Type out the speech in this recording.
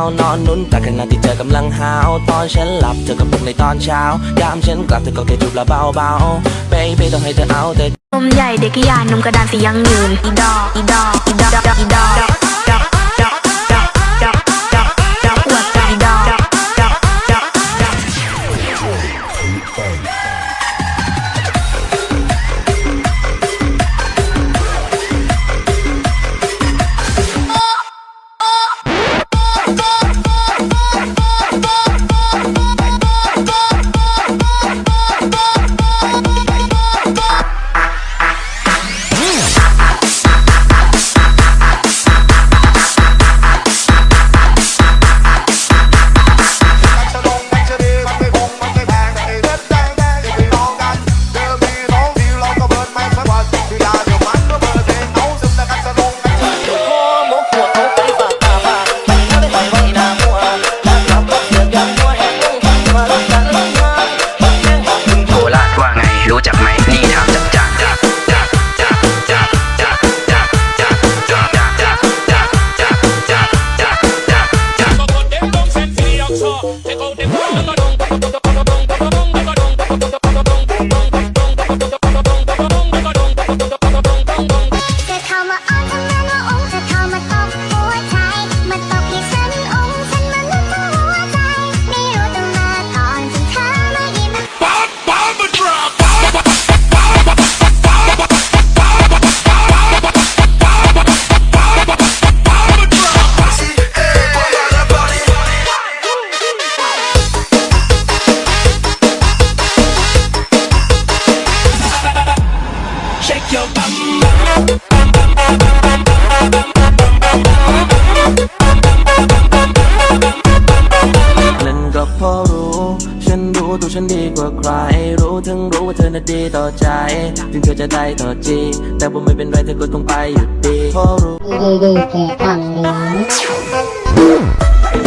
าวนอนนุ่นแต่ขณะที่เธอกำลังหาวตอนฉันหลับเธอก็ปลุกในตอนเช้ายามฉันกลับเธอก็แค่จูบละเบาๆ baby ต้องให้เธอเอาแต่นมใหญ่เด็กยานนมกระดานสียังยืนอีดออีดออีดออีดอ ฉันรู้ตัวฉันดีกว่าใคร รู้ทั้งรู้ว่าเธอน่ะดีต่อใจ ถึงเธอจะได้ต่อจีแต่ว่าไม่เป็นไรเธอก็ต้องไปอยู่ดีเพราะรู้ดีๆแต่ทางนี้